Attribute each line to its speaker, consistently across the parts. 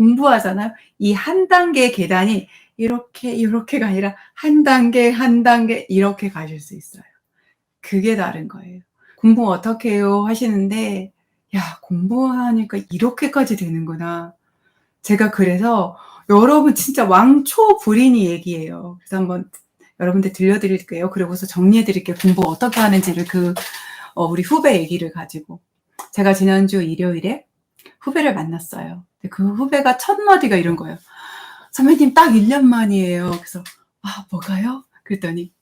Speaker 1: 공부하잖아요. 이 한 단계 계단이 이렇게 이렇게가 아니라 한 단계 한 단계 이렇게 가실 수 있어요. 그게 다른 거예요. 공부 어떻게 해요? 하시는데 야 공부하니까 이렇게까지 되는구나. 제가 그래서 여러분 진짜 왕초불인이 얘기예요. 그래서 한번 여러분들 들려드릴게요. 그리고서 정리해드릴게요. 공부 어떻게 하는지를 그 어, 우리 후배 얘기를 가지고 제가 지난주 일요일에 후배를 만났어요. 그 후배가 첫 마디가 이런 거예요. 선배님 딱 1년 만이에요. 그래서 아 뭐가요? 그랬더니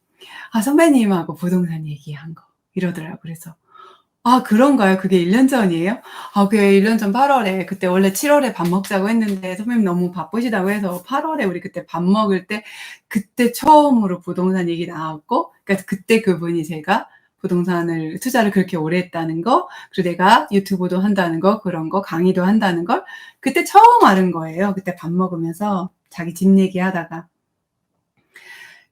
Speaker 1: 아 선배님하고 부동산 얘기한 거 이러더라고. 그래서 아 그런가요? 그게 1년 전이에요? 아 그게 1년 전 8월에 그때 원래 7월에 밥 먹자고 했는데 선배님 너무 바쁘시다고 해서 8월에 우리 그때 밥 먹을 때 그때 처음으로 부동산 얘기 나왔고 그러니까 그때 그분이 제가 부동산을 투자를 그렇게 오래 했다는 거, 그리고 내가 유튜브도 한다는 거, 그런 거, 강의도 한다는 걸 그때 처음 알은 거예요. 그때 밥 먹으면서 자기 집 얘기하다가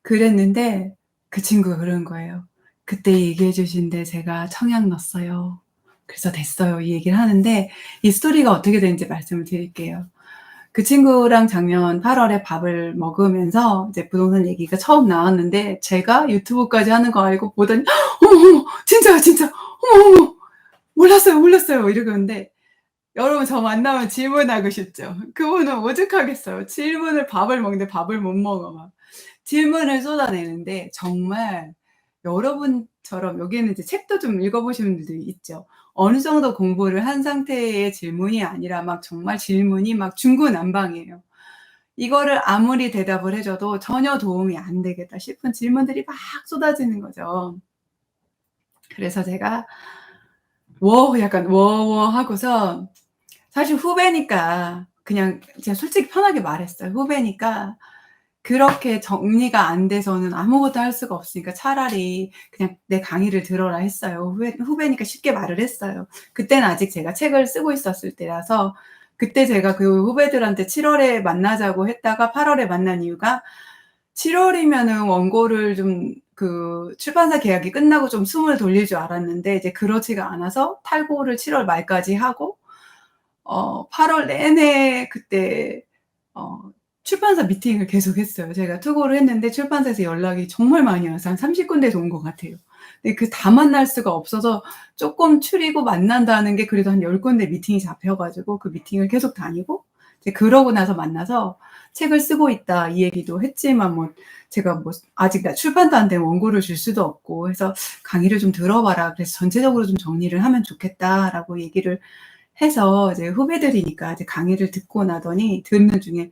Speaker 1: 그랬는데 그 친구가 그런 거예요. 그때 얘기해 주신데 제가 청약 넣었어요. 그래서 됐어요. 이 얘기를 하는데 이 스토리가 어떻게 되는지 말씀을 드릴게요. 그 친구랑 작년 8월에 밥을 먹으면서 이제 부동산 얘기가 처음 나왔는데 제가 유튜브까지 하는 거 알고 보더니 어머 진짜요 진짜 어머 어머 몰랐어요 몰랐어요 이러는데 여러분 저 만나면 질문하고 싶죠. 그분은 오죽하겠어요. 질문을 밥을 먹는데 밥을 못 먹어 막. 질문을 쏟아내는데 정말 여러분처럼 여기에는 이제 책도 좀 읽어보시는 분들도 있죠. 어느 정도 공부를 한 상태의 질문이 아니라 막 정말 질문이 막 중구난방이에요. 이거를 아무리 대답을 해줘도 전혀 도움이 안 되겠다 싶은 질문들이 막 쏟아지는 거죠. 그래서 제가 워 약간 워워 하고서 사실 후배니까 그냥 제가 솔직히 편하게 말했어요. 후배니까 그렇게 정리가 안 돼서는 아무것도 할 수가 없으니까 차라리 그냥 내 강의를 들어라 했어요. 후배, 후배니까 쉽게 말을 했어요. 그때는 아직 제가 책을 쓰고 있었을 때라서 그때 제가 그 후배들한테 7월에 만나자고 했다가 8월에 만난 이유가 7월이면은 원고를 좀 그 출판사 계약이 끝나고 좀 숨을 돌릴 줄 알았는데 이제 그렇지가 않아서 탈고를 7월 말까지 하고 어 8월 내내 그때 어 출판사 미팅을 계속 했어요. 제가 투고를 했는데 출판사에서 연락이 정말 많이 와서 한 30군데에서 온 것 같아요. 근데 그 다 만날 수가 없어서 조금 추리고 만난다는 게 그래도 한 10군데 미팅이 잡혀가지고 그 미팅을 계속 다니고 이제 그러고 나서 만나서 책을 쓰고 있다 이 얘기도 했지만 뭐 제가 뭐 아직 나 출판도 안 된 원고를 줄 수도 없고 해서 강의를 좀 들어봐라. 그래서 전체적으로 좀 정리를 하면 좋겠다라고 얘기를 해서 이제 후배들이니까 이제 강의를 듣고 나더니 듣는 중에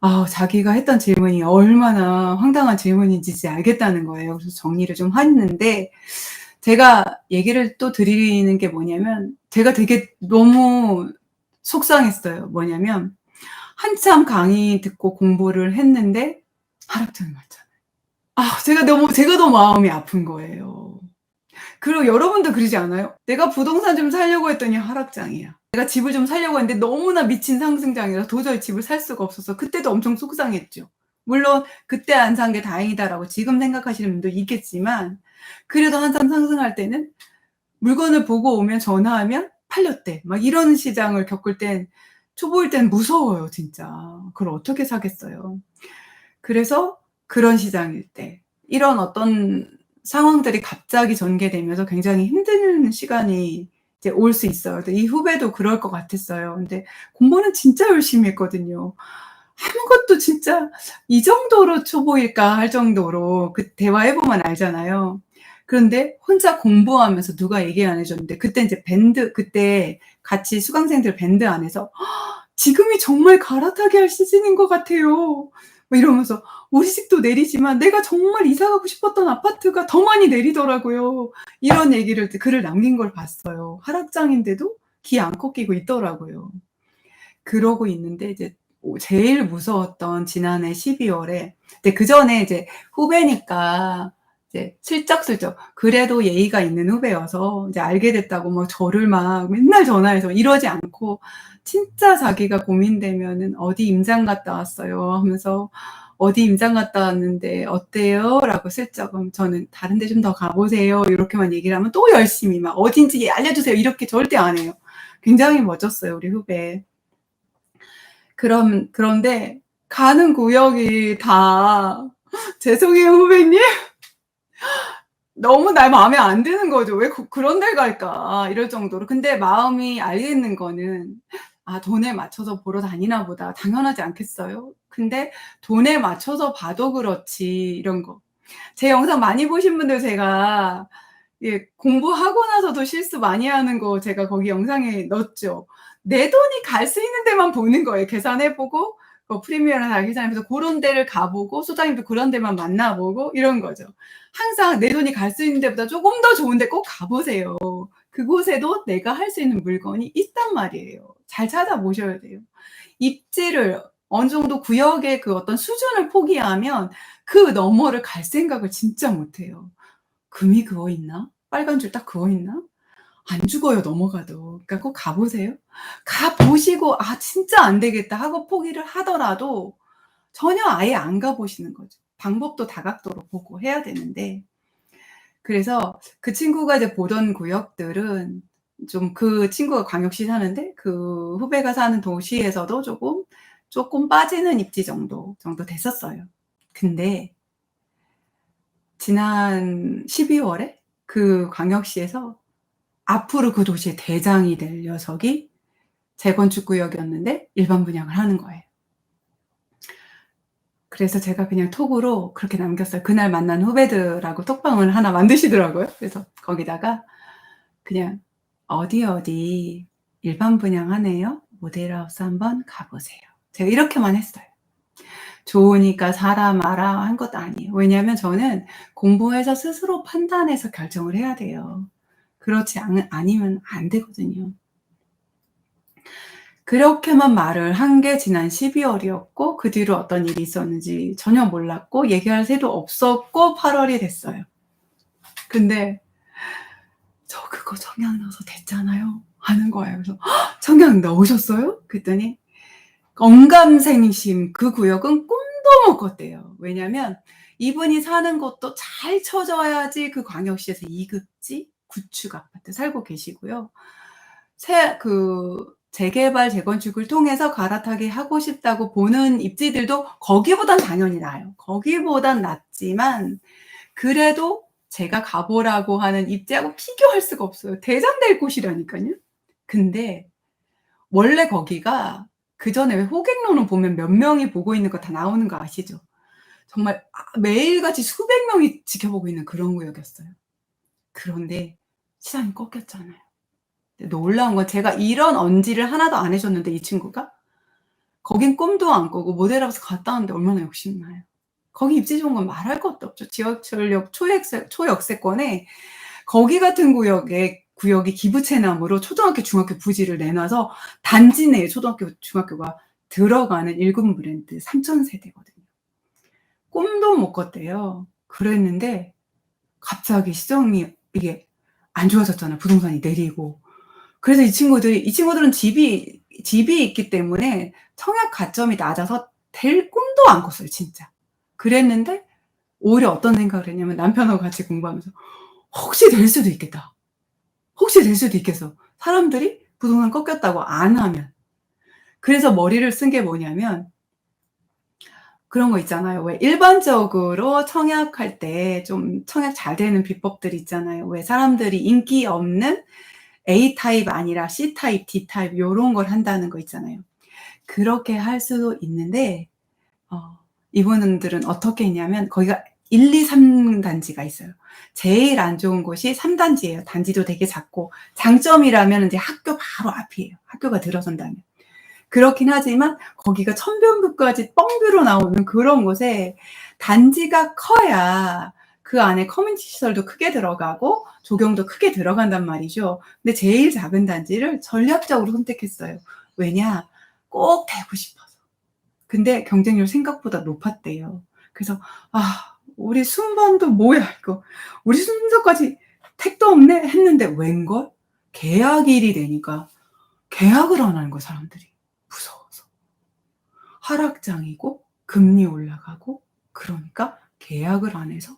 Speaker 1: 아, 자기가 했던 질문이 얼마나 황당한 질문인지 알겠다는 거예요. 그래서 정리를 좀 했는데, 제가 얘기를 또 드리는 게 뭐냐면, 제가 되게 너무 속상했어요. 뭐냐면, 한참 강의 듣고 공부를 했는데, 하락장이 맞잖아요. 아, 제가 너무, 제가 더 마음이 아픈 거예요. 그리고 여러분도 그러지 않아요? 내가 부동산 좀 살려고 했더니 하락장이야. 내가 집을 좀 살려고 했는데 너무나 미친 상승장이라 도저히 집을 살 수가 없어서 그때도 엄청 속상했죠. 물론 그때 안 산 게 다행이다라고 지금 생각하시는 분도 있겠지만 그래도 한참 상승할 때는 물건을 보고 오면 전화하면 팔렸대. 막 이런 시장을 겪을 땐 초보일 땐 무서워요, 진짜. 그걸 어떻게 사겠어요. 그래서 그런 시장일 때 이런 어떤 상황들이 갑자기 전개되면서 굉장히 힘든 시간이 이제 올 수 있어요. 이 후배도 그럴 것 같았어요. 근데 공부는 진짜 열심히 했거든요. 아무것도 진짜 이 정도로 초보일까 할 정도로 그 대화해보면 알잖아요. 그런데 혼자 공부하면서 누가 얘기 안 해줬는데 그때 이제 밴드 그때 같이 수강생들 밴드 안에서 지금이 정말 갈아타게 할 시즌인 것 같아요. 뭐 이러면서 우리 집도 내리지만 내가 정말 이사 가고 싶었던 아파트가 더 많이 내리더라고요. 이런 얘기를 글을 남긴 걸 봤어요. 하락장인데도 기 안 꺾이고 있더라고요. 그러고 있는데 이제 제일 무서웠던 지난해 12월에 근데 그 전에 이제 후배니까 이제 슬쩍슬쩍 그래도 예의가 있는 후배여서 이제 알게 됐다고 뭐 저를 막 맨날 전화해서 이러지 않고 진짜 자기가 고민되면은 어디 임장 갔다 왔어요 하면서 어디 임장 갔다 왔는데 어때요? 라고 슬쩍 저는 다른 데 좀 더 가보세요. 이렇게만 얘기를 하면 또 열심히 막 어딘지 알려주세요. 이렇게 절대 안 해요. 굉장히 멋졌어요. 우리 후배. 그럼 그런데 가는 구역이 다 "죄송해요 후배님." 너무 날 마음에 안 드는 거죠. '왜 그 그런 데를 갈까?' 이럴 정도로. 근데 마음이 알겠는 거는 '아 돈에 맞춰서 보러 다니나 보다.' 당연하지 않겠어요? 근데 돈에 맞춰서 봐도 그렇지 이런 거. 제 영상 많이 보신 분들 제가 예 공부하고 나서도 실수 많이 하는 거 제가 거기 영상에 넣었죠. 내 돈이 갈 수 있는 데만 보는 거예요. 계산해 보고 뭐 프리미엄이나 다 계산해서 고런 데를 가 보고 소장님도 그런 데만 만나 보고 이런 거죠. 항상 내 돈이 갈 수 있는 데보다 쪼금 더 좋은 데 꼭 가 보세요. 그곳에도 내가 할 수 있는 물건이 있단 말이에요. 잘 찾아보셔야 돼요. 입지를 어느 정도 구역의 그 어떤 수준을 포기하면 그 너머를 갈 생각을 진짜 못 해요. '금이 그어 있나? 빨간 줄 딱 그어 있나?' 안 죽어요 넘어가도. 그러니까 꼭 가 보세요. 가 보시고 '아 진짜 안 되겠다.' 하고 포기를 하더라도 전혀 아예 안 가 보시는 거죠. 방법도 다각도로 보고 해야 되는데 그래서 그 친구가 이제 보던 구역들은 좀 그 친구가 광역시 사는데 그 후배가 사는 도시에서도 쪼금, 쪼끔 빠지는 입지 정도, 정도 됐었어요. 근데 지난 12월에 그 광역시에서 앞으로 그 도시의 대장이 될 녀석이 재건축 구역이었는데 일반 분양을 하는 거예요. 그래서 제가 그냥 톡으로 그렇게 남겼어요. 그날 만난 후배들하고 톡방을 하나 만드시더라고요. 그래서 거기다가 그냥 "어디, 어디 일반 분양하네요. 모델하우스 한번 가 보세요." 제가 이렇게만 했어요. 좋으니까 사라 마라 한 것도 아니에요. 왜냐하면 저는 공부해서 스스로 판단해서 결정을 해야 돼요. 그렇지 않 아니면 안 되거든요. 그렇게만 말을 한 게 지난 12월이었고 그 뒤로 어떤 일이 있었는지 전혀 몰랐고 얘기할 새도 없었고 8월이 됐어요. 근데 "저 그거 청약 넣어서 됐잖아요." 하는 거예요. 그래서 "청약 넣으셨어요?" 그랬더니 언감생심 그 구역은 꿈도 못 꿨대요. 왜냐면 이분이 사는 곳도 잘 쳐져야지 그 광역시에서 2급지 구축 아파트 살고 계시고요. 새 그 재개발, 재건축을 통해서 갈아타게 하고 싶다고 보는 입지들도 거기보단 당연히 나아요. 거기보단 낫지만 그래도 제가 가 보라고 하는 입지하고 비교할 수가 없어요. 대장 될 곳이라니깐요. 근데 원래 거기가 그 전에 왜 호갱노는 보면 몇 명이 보고 있는 거 다 나오는 거 아시죠? 정말 아 매일같이 수백 명이 지켜보고 있는 그런 구역이었어요. 그런데 시장이 꺾였잖아요. 근데 놀라운 건 제가 이런 언지를 하나도 안 해 줬는데 이 친구가 거긴 꿈도 안 꾸고 모델하우스 갔다 왔는데 얼마나 욕심나요. 거기 입지 좋은 건 말할 것도 없죠. 지하철역 초액세 초역세권에 거기 같은 구역에 구역이 기부채납으로 초등학교, 중학교 부지를 내놔서 단지 내에 초등학교, 중학교가 들어가는 1급 브랜드 3,000 세대거든요. 꿈도 못 꿨대요. 그랬는데 갑자기 시정이 이게 안 좋아졌잖아요. 부동산이 내리고. 그래서 이 친구들이 이 친구들은 집이 집이 있기 때문에 청약 가점이 낮아서 될 꿈도 안 꿨어요 진짜. 그랬는데 오히려 어떤 생각을 했냐면 남편하고 같이 공부하면서 '혹시 될 수도 있겠다. 혹시 될 수도 있겠어. 사람들이 부동산 꺾였다고 안 하면.' 그래서 머리를 쓴 게 뭐냐면 그런 거 있잖아요. 왜 일반적으로 청약할 때 좀 청약 잘 되는 비법들이 있잖아요. 왜 사람들이 인기 없는 A 타입 아니라 C 타입, D 타입 요런 걸 한다는 거 있잖아요. 그렇게 할 수도 있는데 어 이분들은 어떻게 했냐면 거기가 1, 2, 3 단지가 있어요. 제일 안 좋은 곳이 3 단지예요. 단지도 되게 작고 장점이라면 인제 학교 바로 앞이에요, 학교가 들어선다면. 그렇긴 하지만 거기가 천변뷰까지 뻥뷰로 나오는 그런 곳에 단지가 커야 그 안에 커뮤니티 시설도 크게 들어가고 조경도 크게 들어간단 말이죠. 근데 제일 작은 단지를 전략적으로 선택했어요. 왜냐? 꼭 되고 싶어서. 근데 경쟁률 생각보다 높았대요. 그래서 '아 우리 순번도 뭐야 이거. 우리 순서까지 택도 없네.' 했는데 웬걸 계약일이 되니까 계약을 안 하는 거야 사람들이 무서워서. 하락장이고 금리 올라가고 그러니까 계약을 안 해서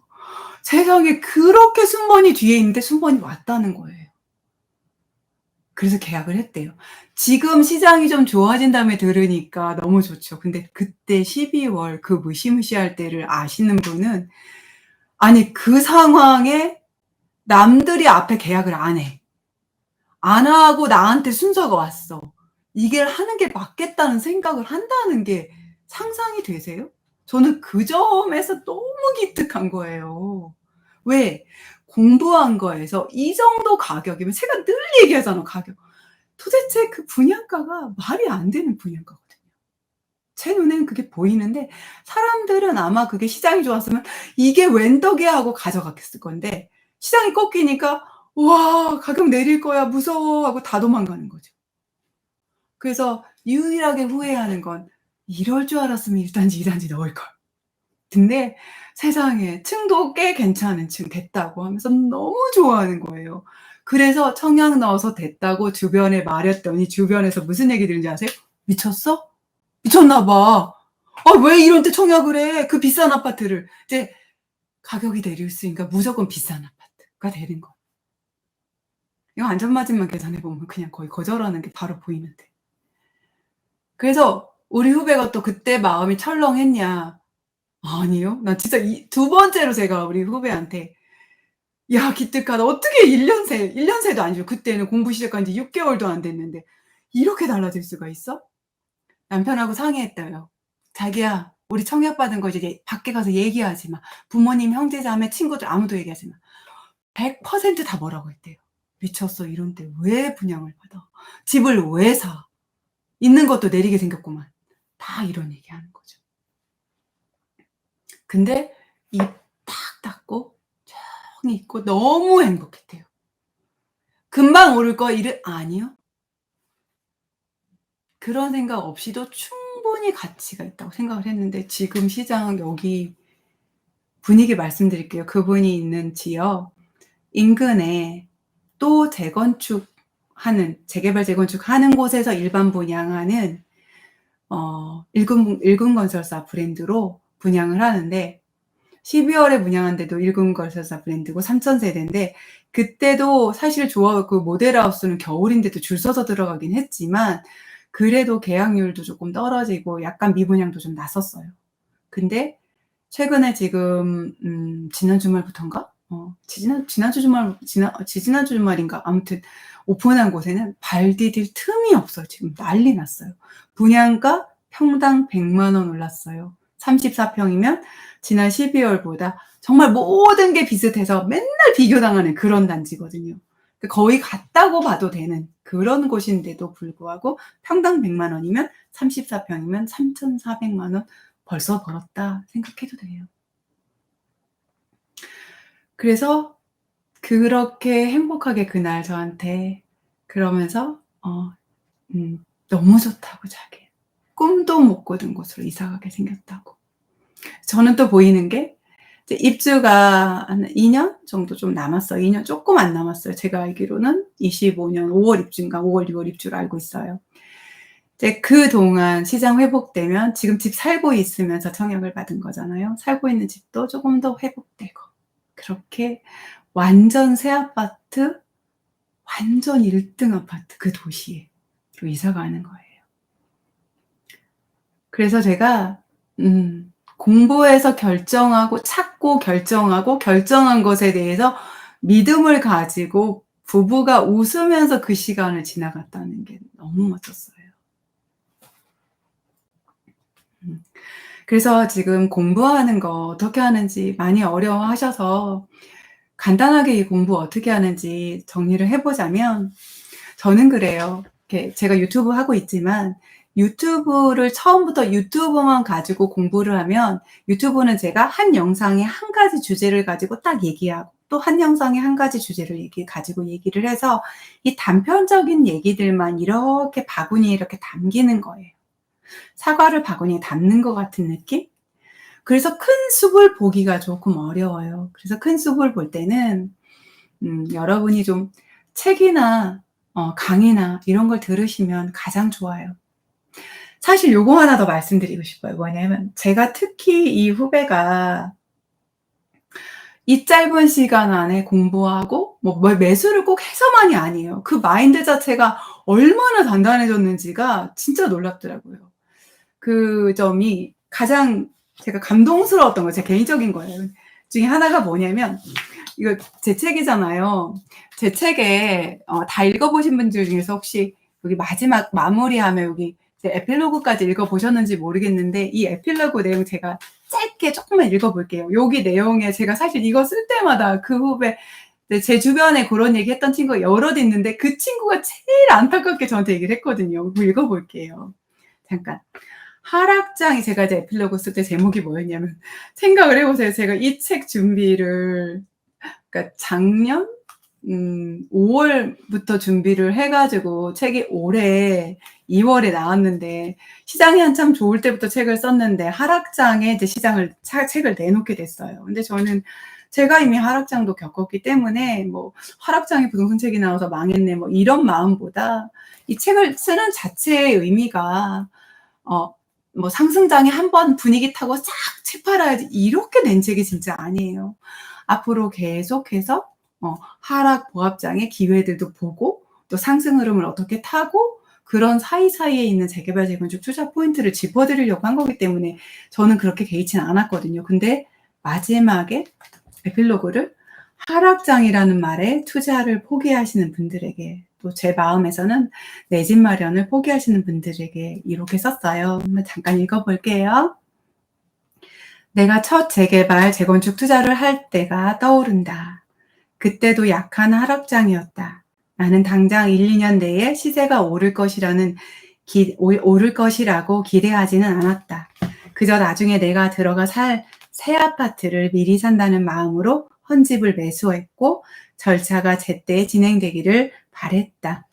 Speaker 1: 세상에 그렇게 순번이 뒤에 있는데 순번이 왔다는 거예요. 그래서 계약을 했대요. 지금 시장이 좀 좋아진 다음에 들으니까 너무 좋죠. 근데 그때 12월 그 무시무시할 때를 아시는 분은 아니 그 상황에 남들이 앞에 계약을 안 해. 안 하고 나한테 순서가 왔어. 이게 하는 게 맞겠다는 생각을 한다는 게 상상이 되세요? 저는 그 점에서 너무 기특한 거예요. 왜? 공부한 거에서 이 정도 가격이면 제가 늘 얘기하잖아, 가격. 도대체 그 분양가가 말이 안 되는 분양가거든요. 제 눈에는 그게 보이는데 사람들은 아마 그게 시장이 좋았으면 이게 웬 떡이야 하고 가져갔을 건데 시장이 꺾이니까 와 가격 내릴 거야 무서워 하고 다 도망가는 거죠. 그래서 유일하게 후회하는 건 이럴 줄 알았으면 1단지, 2단지 넣을 걸. 근데 세상에 층도 꽤 괜찮은 층 됐다고 하면서 너무 좋아하는 거예요. 그래서 청약 넣어서 됐다고 주변에 말했더니 주변에서 무슨 얘기 들은지 아세요? 미쳤어? 미쳤나 봐. 아, 왜 이런 데 청약을 해? 그 비싼 아파트를. 이제 가격이 내렸으니까 무조건 비싼 아파트가 되는 거. 이거 안전마진만 계산해 보면 그냥 거의 거절하는 게 바로 보이는데. 그래서 우리 후배가 또 그때 마음이 철렁했냐? 아니요. 나 진짜 이 두 번째로 제가 우리 후배한테 야 기특하다. 어떻게 1년 새 1년 새도 아니죠. 그때는 공부 시작한 지 6개월도 안 됐는데 이렇게 달라질 수가 있어? 남편하고 상의했대요. 자기야 우리 청약 받은 거 이제 밖에 가서 얘기하지 마. 부모님, 형제, 자매, 친구들 아무도 얘기하지 마. 100%다 뭐라고 했대요. 미쳤어 이런데 왜 분양을 받아? 집을 왜 사? 있는 것도 내리게 생겼구만. 다 이런 얘기 하는 거죠. 근데 입 딱 닫고 조용히 있고 너무 행복했대요. 금방 오를 거 이래 아니요. 그런 생각 없이도 충분히 가치가 있다고 생각을 했는데 지금 시장 여기 분위기 말씀드릴게요. 그분이 있는 지역 인근에 또 재건축 하는 재개발 재건축 하는 곳에서 일반 분양하는 어 일금 일금건설사 브랜드로 분양을 하는데 12월에 분양한데도 일금건설사 브랜드고 3천 세대인데 그때도 사실 조합 그 모델하우스는 겨울인데도 줄 서서 들어가긴 했지만 그래도 계약률도 조금 떨어지고 약간 미분양도 좀 났었어요. 근데 최근에 지금 음 지난 주말부터인가? 어 지난 지난주 주말 지난 지지난주 주말인가 아무튼 오픈한 곳에는 발 디딜 틈이 없어요. 지금 난리 났어요. 분양가 평당 100만 원 올랐어요. 34평이면 지난 12월보다 정말 모든 게 비슷해서 맨날 비교당하는 그런 단지거든요. 거의 같다고 봐도 되는 그런 곳인데도 불구하고 평당 100만 원이면 34평이면 3,400만 원 벌써 벌었다 생각해도 돼요. 그래서 그렇게 행복하게 그날 저한테 그러면서 어, 음, 너무 좋다고 자기 꿈도 못 꾸던 곳으로 이사 가게 생겼다고. 저는 또 보이는 게 입주가 한 2년 정도 좀 남았어요. 2년 조금 안 남았어요. 제가 알기로는 25년 5월 입주인가 5월, 6월 입주를 알고 있어요. 이제 그 동안 시장 회복되면 지금 집 살고 있으면서 청약을 받은 거잖아요. 살고 있는 집도 조금 더 회복되고 그렇게 완전 새 아파트, 완전 1등 아파트 그 도시로 이사 가는 거예요. 그래서 제가 음 공부해서 결정하고 찾고 결정하고 결정한 것에 대해서 믿음을 가지고 부부가 웃으면서 그 시간을 지나갔다는 게 너무 멋졌어요. 음. 그래서 지금 공부하는 거 어떻게 하는지 많이 어려워하셔서 간단하게 이 공부 어떻게 하는지 정리를 해보자면 저는 그래요. 제가 유튜브 하고 있지만 유튜브를 처음부터 유튜브만 가지고 공부를 하면 유튜브는 제가 한 영상에 한 가지 주제를 가지고 딱 얘기하고 또 한 영상에 한 가지 주제를 얘기, 가지고 얘기를 해서 이 단편적인 얘기들만 이렇게 바구니에 이렇게 담기는 거예요. 사과를 바구니에 담는 것 같은 느낌? 그래서 큰 숲을 보기가 조금 어려워요. 그래서 큰 숲을 볼 때는 음, 여러분이 좀 책이나 어, 강의나 이런 걸 들으시면 가장 좋아요. 사실 요거 하나 더 말씀드리고 싶어요. 뭐냐면 제가 특히 이 후배가 이 짧은 시간 안에 공부하고 뭐매 매수를 꼭 해서만이 아니에요. 그 마인드 자체가 얼마나 단단해졌는지가 진짜 놀랍더라고요. 그 점이 가장 제가 감동스러웠던 거제 개인적인 거예요. 중에 하나가 뭐냐면 이거 제 책이잖아요. 제 책에 어 다 읽어 보신 분들 중에서 혹시 여기 마지막 마무리하면 여기 에필로그까지 읽어 보셨는지 모르겠는데 이 에필로그 내용 제가 짧게 쪼끔만 읽어 볼게요. 여기 내용에 제가 사실 이거 쓸 때마다 그 후배 네제 주변에 고런 얘기 했던 친구가 여럿 있는데 그 친구가 제일 안타깝게 저한테 얘기를 했거든요. 그거 읽어 볼게요. 잠깐. 하락장이 제가 이제 에필로그 쓸 때 제목이 뭐였냐면 생각을 해 보세요. 제가 이 책 준비를 그러니까 작년 음 5 월부터 준비를 해 가지고 책이 올해 2 월에 나왔는데 시장이 한참 좋을 때부터 책을 썼는데 하락장에 이제 시장을 차 책을 내놓게 됐어요. 근데 저는 제가 이미 하락장도 겪었기 때문에 뭐 '하락장에 부동산 책이 나와서 망했네.' 뭐 이런 마음보다 이 책을 쓰는 자체의 의미가 어 뭐 '상승장에 한 번 분위기 타고 싹책 팔아야지.' 이렇게 낸 책이 진짜 아니에요. 앞으로 계속해서 어 하락 보합장의 기회들도 보고 또 상승 흐름을 어떻게 타고 그런 사이사이에 있는 재개발, 재건축 투자 포인트를 짚어 드리려고 한 거기 때문에 저는 그렇게 개의치는 않았거든요. 근데 마지막에 에필로그를 하락장이라는 말에 투자를 포기하시는 분들에게 또 제 마음에서는 내 집 마련을 포기하시는 분들에게 이렇게 썼어요. 잠깐 읽어 볼게요. "내가 첫 재개발, 재건축 투자를 할 때가 떠오른다. 그때도 약한 하락장이었다. 나는 당장 1-2년 내에 시세가 오를 것이라는 기오 오를 것이라고 기대하지는 않았다. 그저 나중에 내가 들어가 살 새 아파트를 미리 산다는 마음으로 헌집을 매수했고 절차가 제때 진행되기를 바랬다.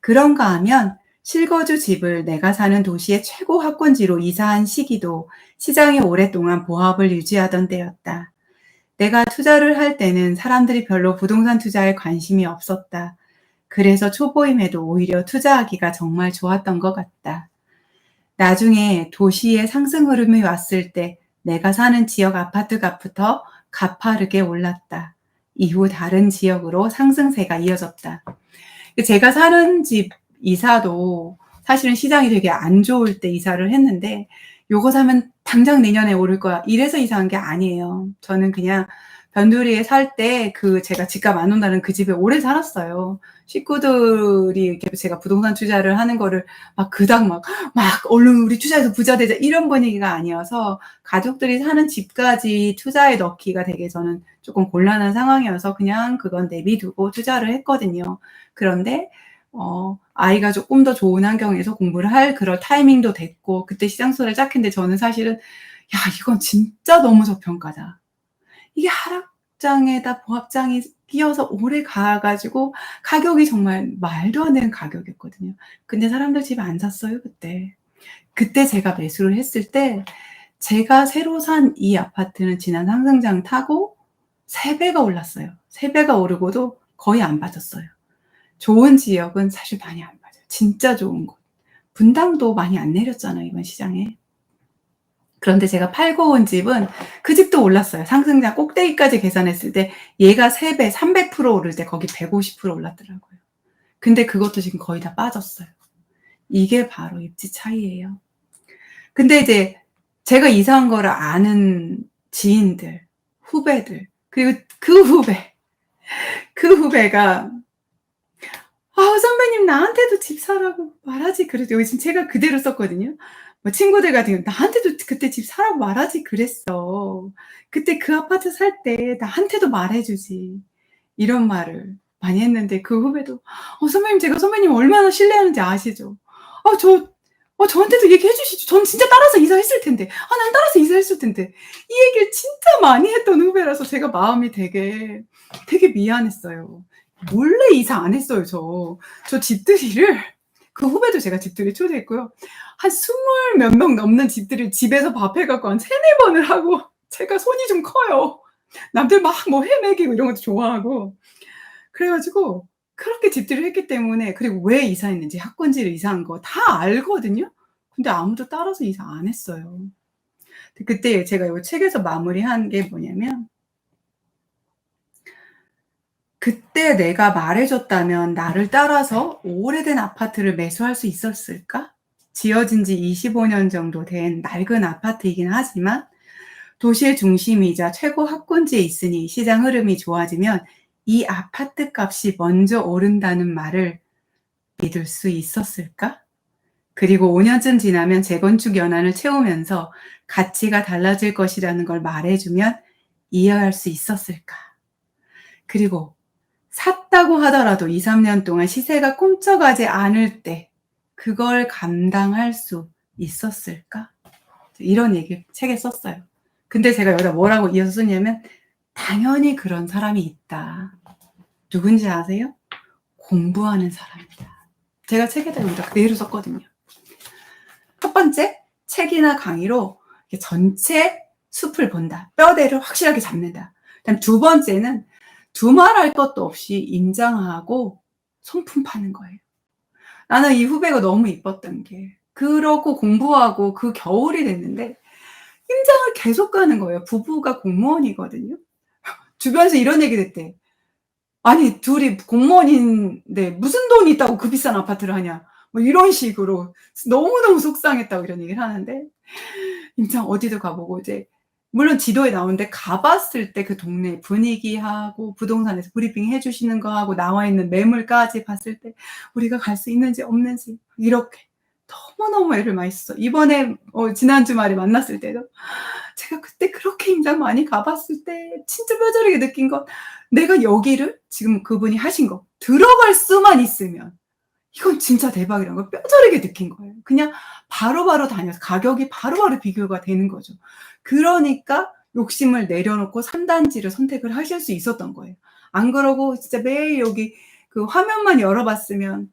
Speaker 1: 그런가 하면 실거주 집을 내가 사는 도시의 최고 학군지로 이사한 시기도 시장이 오랫동안 보합을 유지하던 때였다. 내가 투자를 할 때는 사람들이 별로 부동산 투자에 관심이 없었다. 그래서 초보임에도 오히려 투자하기가 정말 좋았던 것 같다. 나중에 도시의 상승 흐름이 왔을 때 내가 사는 지역 아파트 값부터 가파르게 올랐다. 이후 다른 지역으로 상승세가 이어졌다. 제가 사는 집 이사도 사실은 시장이 되게 안 좋을 때 이사를 했는데 요거 사면 당장 내년에 오를 거야. 이래서 이사한 게 아니에요. 저는 그냥 변두리에 살 때 그 제가 집값 안 온다는 그 집에 오래 살았어요. 식구들이 이렇게 제가 부동산 투자를 하는 거를 막 그닥 막, 막 "얼른 우리 투자해서 부자 되자." 이런 분위기가 아니어서 가족들이 사는 집까지 투자에 넣기가 되게 저는 쪼끔 곤란한 상황이어서 그냥 그건 내비 두고 투자를 했거든요. 그런데 어 아이가 쪼끔 더 좋은 환경에서 공부를 할 그럴 타이밍도 됐고 그때 시장 수를 짝 했는데 저는 사실은 '야 이건 진짜 너무 저평가다.' 이게 하락장에다 보합장이 끼어서 오래 가 가지고 가격이 정말 말도 안 되는 가격이었거든요. 근데 사람들 집안 샀어요 그때. 그때 제가 매수를 했을 때 제가 새로 산 이 아파트는 지난 상승장 타고 3 배가 올랐어요. 3 배가 오르고도 거의 안 빠졌어요. 좋은 지역은 사실 많이 안 빠져요. 진짜 좋은 곳. 분당도 많이 안 내렸잖아요 이번 시장에. 그런데 제가 팔고 온 집은 그 집도 올랐어요. 상승장 꼭대기까지 계산했을 때 얘가 3 배, 300% 오를 때 거기 150% 올랐더라고요. 근데 그것도 지금 거의 다 빠졌어요. 이게 바로 입지 차이예요. 근데 이제 제가 이사한 거를 아는 지인들, 후배들 그리고 그 후배, 그 후배가 "아 선배님 나한테도 집 사라고 말하지 그랬죠." 여기 지금 제가 그대로 썼거든요. 뭐 친구들 같은 경우는 "나한테도 그때 집 사라고 말하지 그랬어. 그때 그 아파트 살 때 나한테도 말해 주지." 이런 말을 많이 했는데 그 후배도 "어 선배님 제가 선배님 얼마나 신뢰하는지 아시죠? 아 저 어 저한테도 얘기해 주시죠. 전 진짜 따라서 이사했을 텐데. 아 난 따라서 이사했을 텐데." 이 얘기를 진짜 많이 했던 후배라서 제가 마음이 되게, 되게 미안했어요. 몰래 이사 안 했어요 저. 저 집들이를 그 후배도 제가 집들이 초대했고요. 한20몇명 넘는 집들이를 집에서 밥해 갖고 한3-4 번을 하고 제가 손이 좀 커요. 남들 막뭐회 먹이고 이런 것도 좋아하고. 그래 가지고 그렇게 집들이를 했기 때문에 그리고 왜 이사했는지 학군지를 이사한 거 다 알거든요. 근데 아무도 따라서 이사 안 했어요. 그때 제가 요 책에서 마무리한 게 뭐냐면 그때 내가 말해줬다면 나를 따라서 오래된 아파트를 매수할 수 있었을까? 지어진 지 25년 정도 된 낡은 아파트이긴 하지만 도시의 중심이자 최고 학군지에 있으니 시장 흐름이 좋아지면 이 아파트 값이 먼저 오른다는 말을 믿을 수 있었을까? 그리고 5년쯤 지나면 재건축 연한을 채우면서 가치가 달라질 것이라는 걸 말해주면 이해할 수 있었을까? 그리고 샀다고 하더라도 2, 3년 동안 시세가 꿈쩍하지 않을 때 그걸 감당할 수 있었을까? 이런 얘기 책에 썼어요. 근데 제가 여기다 뭐라고 이어서 쓰냐면 당연히 그런 사람이 있다. 누군지 아세요? 공부하는 사람이다. 제가 책에다 여기다 그대로 썼거든요. 첫 번째, 책이나 강의로 전체 숲을 본다. 뼈대를 확실하게 잡는다. 그다음 두 번째는 두말할 것도 없이 임장하고 손품 파는 거예요. 나는 이 후배가 너무 이뻤던 게 그러고 공부하고 그 겨울이 됐는데 임장을 계속 가는 거예요. 부부가 공무원이거든요. 주변에서 이런 얘기 됐대. 아니 둘이 공무원인데 무슨 돈이 있다고 그 비싼 아파트를 하냐. 뭐 이런 식으로 너무너무 속상했다고 이런 얘기를 하는데 임장 어디도 가보고 이제 물론 지도에 나오는데 가봤을 때 그 동네 분위기하고 부동산에서 브리핑 해주시는 거하고 나와 있는 매물까지 봤을 때 우리가 갈 수 있는지 없는지 이렇게 너무너무 애를 많이 썼어. 이번에 어, 지난 주 말에 만났을 때도 제가 그때 그렇게 임장 많이 가봤을 때 진짜 뼈저리게 느낀 건 내가 여기를 지금 그분이 하신 거 들어갈 수만 있으면 이건 진짜 대박이라는 걸 뼈저리게 느낀 거예요. 그냥 바로바로 다녀서 가격이 바로 바로 비교가 되는 거죠. 그러니까 욕심을 내려놓고 3단지를 선택을 하실 수 있었던 거예요. 안 그러고 진짜 매일 여기 그 화면만 열어봤으면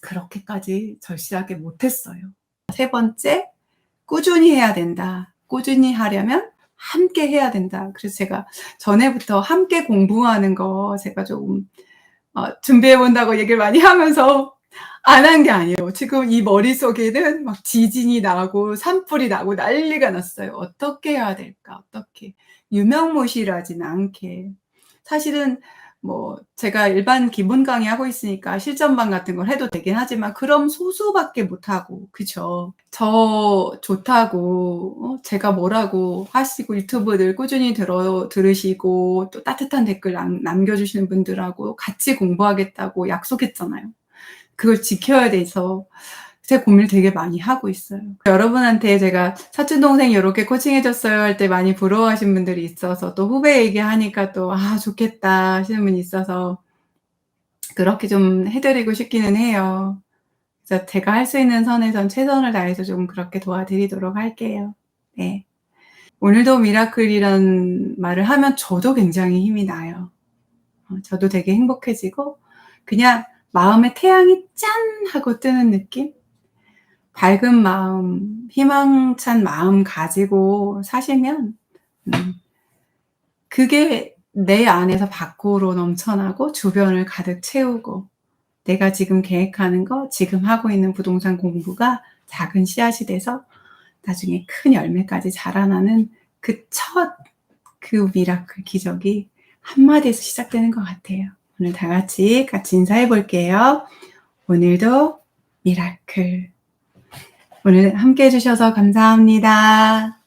Speaker 1: 그렇게까지 절실하게 못했어요. 세 번째, 꾸준히 해야 된다. 꾸준히 하려면 함께 해야 된다. 그래서 제가 전에부터 함께 공부하는 거 제가 조금 어, 준비해 본다고 얘기를 많이 하면서 안 한 게 아니에요. 지금 이 머릿속에는 막 지진이 나고 산불이 나고 난리가 났어요. 어떻게 해야 될까? 어떻게. 유명무실하진 않게. 사실은 뭐 제가 일반 기본 강의 하고 있으니까 실전반 같은 걸 해도 되긴 하지만 그럼 소수밖에 못 하고 그쵸 저 좋다고 어? 제가 뭐라고 하시고 유튜브들 꾸준히 들어 들으시고 또 따뜻한 댓글 남, 남겨주시는 분들하고 같이 공부하겠다고 약속했잖아요 그걸 지켜야 돼서 제 고민을 되게 많이 하고 있어요. 여러분한테 제가 사촌 동생 이렇게 코칭해줬어요 할 때 많이 부러워하신 분들이 있어서 또 후배 얘기하니까 또 아 좋겠다 하시는 분이 있어서 그렇게 좀 해드리고 싶기는 해요. 그래서 제가 할 수 있는 선에선 최선을 다해서 좀 그렇게 도와드리도록 할게요. 네. 오늘도 미라클이란 말을 하면 저도 굉장히 힘이 나요. 어, 저도 되게 행복해지고 그냥 마음에 태양이 짠 하고 뜨는 느낌? 밝은 마음, 희망찬 마음 가지고 사시면 음, 그게 내 안에서 밖으로 넘쳐나고 주변을 가득 채우고 내가 지금 계획하는 거, 지금 하고 있는 부동산 공부가 작은 씨앗이 돼서 나중에 큰 열매까지 자라나는 그 첫그 미라클 기적이 한마디에서 시작되는 것 같아요. 오늘 다 같이 같이 인사해 볼게요. 오늘도 미라클. 오늘 함께 해주셔서 감사합니다.